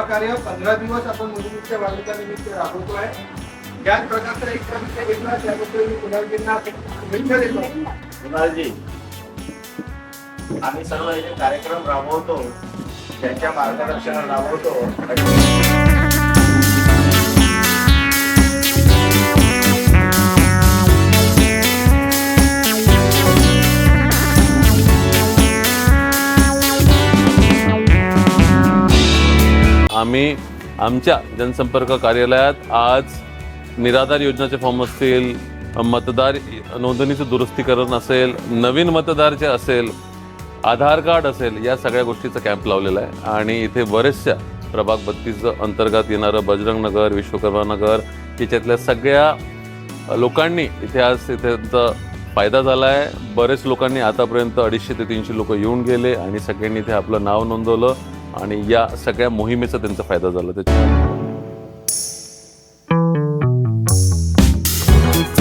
कार्य पंधरा दिवस आपण मुलींच्या वाढीच्या निमित्त आहे याच प्रकारचा एक प्रमुख घेतला त्याबद्दल मी कुणालजींना शुभेच्छा देतो. कुणालजी आम्ही सर्व हे जे कार्यक्रम राबवतो त्यांच्या मार्गदर्शनाला राबवतो आम्ही आमच्या जनसंपर्क कार्यालयात आज निराधार योजनाचे फॉर्म असतील मतदार नोंदणीचं दुरुस्तीकरण असेल नवीन मतदार जे असेल आधार कार्ड असेल या सगळ्या गोष्टीचा कॅम्प लावलेला आहे. आणि इथे बरेचशा प्रभाग बत्तीचं अंतर्गत येणारं बजरंग नगर विश्वकर्मा नगर याच्यातल्या सगळ्या लोकांनी इथे आज इथे फायदा झाला आहे बरेच लोकांनी आतापर्यंत अडीचशे ते तीनशे लोक येऊन गेले आणि सगळ्यांनी इथे आपलं नाव नोंदवलं. आणि या सगळ्या मोहिमेचा त्यांचा फायदा झाला त्याच्या